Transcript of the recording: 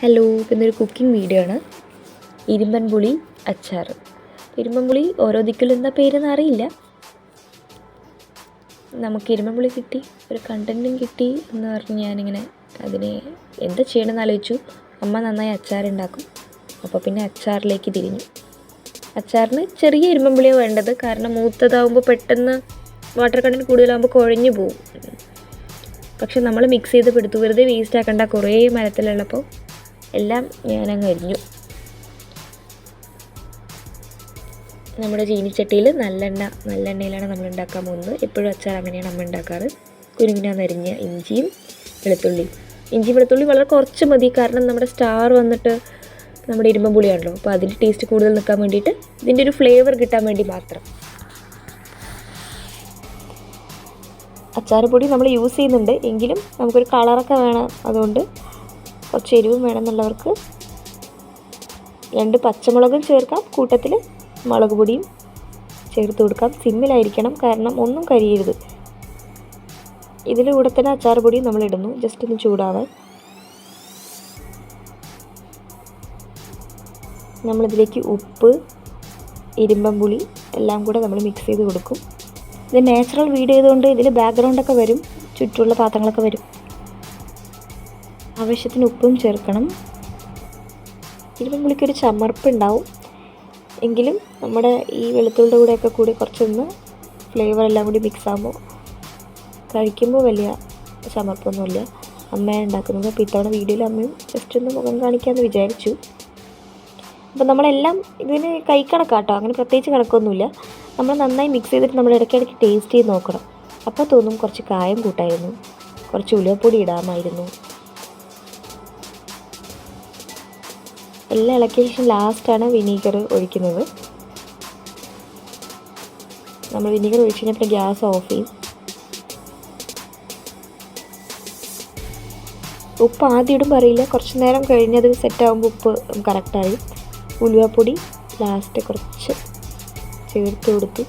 Hello ഇന്നൊരു cooking video ആണ്. ഇരുമ്പൻ പുളി അച്ചാർ ഇരുമ്പൻ പുളി ഓരോ ദിക്കിലും എന്താ പേരെന്ന് അറിയില്ല. നമുക്ക് ഇരുമ്പൻ പുളി കിട്ടി ഒരു കണ്ടന്റും കിട്ടി എന്ന് പറഞ്ഞ് ഞാനിങ്ങനെ അതിനെ എന്താ ചെയ്യണമെന്ന് ആലോചിച്ചു. അമ്മ നന്നായി അച്ചാറുണ്ടാക്കും അപ്പോൾ പിന്നെ അച്ചാറിലേക്ക് തിരിഞ്ഞു. അച്ചാറിന് ചെറിയ ഇരുമ്പൻ പുളിയാണ് വേണ്ടത്. കാരണം മൂത്തതാവുമ്പോൾ പെട്ടെന്ന് വാട്ടർ കണ്ടന്റ് കൂടുതലാകുമ്പോൾ കുഴഞ്ഞു പോകും പക്ഷെ നമ്മൾ മിക്സ് ചെയ്ത് പെടുത്തു. വെറുതെ വേസ്റ്റ് ആക്കണ്ട. കുറേ മരത്തിലുള്ളപ്പോൾ എല്ലാം ഞാനങ്ങ് എരിഞ്ഞു. നമ്മുടെ ചീനിച്ചട്ടിയിൽ നല്ലെണ്ണ നല്ലെണ്ണയിലാണ് നമ്മൾ ഉണ്ടാക്കാൻ പോകുന്നത്. എപ്പോഴും അച്ചാർ അങ്ങനെയാണ് അമ്മ ഉണ്ടാക്കാറ്. കുരുങ്ങിനാന്ന് അരിഞ്ഞ ഇഞ്ചിയും വെളുത്തുള്ളിയും. ഇഞ്ചി വെളുത്തുള്ളി വളരെ കുറച്ച് മതി. കാരണം നമ്മുടെ സ്റ്റാർ വന്നിട്ട് നമ്മുടെ ഇരുമ്പൻ പുളിയാണല്ലോ. അപ്പോൾ അതിന്റെ ടേസ്റ്റ് കൂടുതൽ നിൽക്കാൻ വേണ്ടിയിട്ട് ഇതിന്റെ ഒരു ഫ്ലേവർ കിട്ടാൻ വേണ്ടി മാത്രം. അച്ചാർ പൊടി നമ്മൾ യൂസ് ചെയ്യുന്നുണ്ട്. എങ്കിലും നമുക്കൊരു കളറൊക്കെ വേണം അതുകൊണ്ട് കുറച്ച് എരിവും വേണമെന്നുള്ളവർക്ക് രണ്ട് പച്ചമുളകും ചേർക്കാം. കൂട്ടത്തിൽ മുളക് പൊടിയും ചേർത്ത് കൊടുക്കാം. സിമ്മിലായിരിക്കണം കാരണം ഒന്നും കരിയരുത്. ഇതിന്റെ കൂടെ തന്നെ അച്ചാർ പൊടിയും നമ്മൾ ഇടുന്നു. ജസ്റ്റ് ഒന്ന് ചൂടാവാൻ. നമ്മളിതിലേക്ക് ഉപ്പ് ഇരുമ്പം പുളി എല്ലാം കൂടെ നമ്മൾ മിക്സ് ചെയ്ത് കൊടുക്കും. ഇത് നാച്ചുറൽ വീഡിയോ ചെയ്തുകൊണ്ട് ഇതിൽ ബാക്ക്ഗ്രൗണ്ടൊക്കെ വരും. ചുറ്റുമുള്ള പാത്രങ്ങളൊക്കെ വരും. ആവശ്യത്തിന് ഉപ്പും ചേർക്കണം. ഇരുമ്പൻ പുളിക്കൊരു ചമർപ്പുണ്ടാവും. എങ്കിലും നമ്മുടെ ഈ വെളുത്തുള്ളിയുടെ കൂടെയൊക്കെ കൂടി കുറച്ചൊന്ന് ഫ്ലേവർ എല്ലാം കൂടി മിക്സ് ആകുമ്പോൾ കഴിക്കുമ്പോൾ വലിയ ചമർപ്പൊന്നുമില്ല. അമ്മയാണ് ഉണ്ടാക്കുന്നത്. അപ്പോൾ ഇത്തവണ വീഡിയോയിൽ അമ്മയും ജസ്റ്റ് ഒന്ന് മുഖം കാണിക്കാമെന്ന് വിചാരിച്ചു. അപ്പോൾ നമ്മളെല്ലാം ഇതിന് കൈ കണക്കാട്ടോ. അങ്ങനെ പ്രത്യേകിച്ച് കണക്കൊന്നുമില്ല. നമ്മൾ നന്നായി മിക്സ് ചെയ്തിട്ട് നമ്മൾ ഇടയ്ക്കിടയ്ക്ക് ടേസ്റ്റ് ചെയ്ത് നോക്കണം. അപ്പോൾ തോന്നും കുറച്ച് കായം കൂട്ടായിരുന്നു. കുറച്ച് ഉലുവപ്പൊടി ഇടാമായിരുന്നു. എല്ലാം ഇളക്കിയ ശേഷം ലാസ്റ്റാണ് വിനീഗർ ഒഴിക്കുന്നത്. നമ്മൾ വിനീഗർ ഒഴിച്ച് കഴിഞ്ഞപ്പോൾ ഗ്യാസ് ഓഫ് ചെയ്യും. ഉപ്പ് ആദ്യം ഇടും പറയില്ല കുറച്ച് നേരം കഴിഞ്ഞത് സെറ്റാകുമ്പോൾ ഉപ്പ് കറക്റ്റായി ഉലുവപ്പൊടി ലാസ്റ്റ് കുറച്ച് ചേർത്ത് കൊടുത്തു